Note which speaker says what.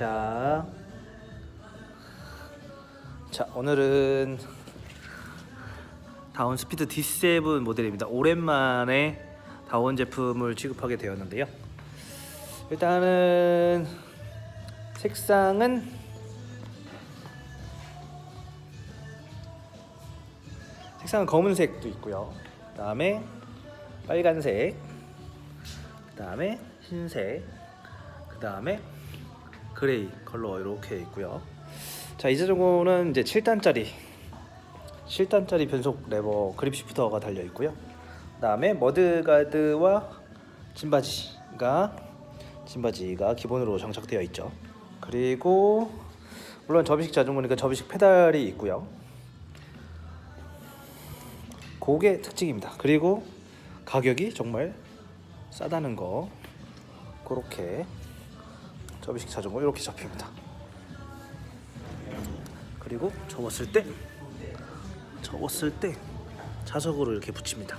Speaker 1: 자, 자 오늘은 다운 스피드 D7 모델입니다. 오랜만에 다운 제품을 취급하게 되었는데요. 일단은 색상은 색상은 검은색도 있고요. 그다음에 빨간색, 그다음에 흰색, 그다음에 그레이 컬러 이렇게 있고요. 자, 이 자전거는 이제 7단짜리 7단짜리 변속 레버 그립 시프터가 달려 있고요. 그다음에 머드 가드와 짐바지가 짐바지가 기본으로 장착되어 있죠. 그리고 물론 접이식 자전거니까 접이식 페달이 있고요. 그게 특징입니다. 그리고 가격이 정말 싸다는 거 그렇게 접이식 자전거 이렇게 잡힙니다. 그리고 접었을 때 접었을 때 자석으로 이렇게 붙입니다.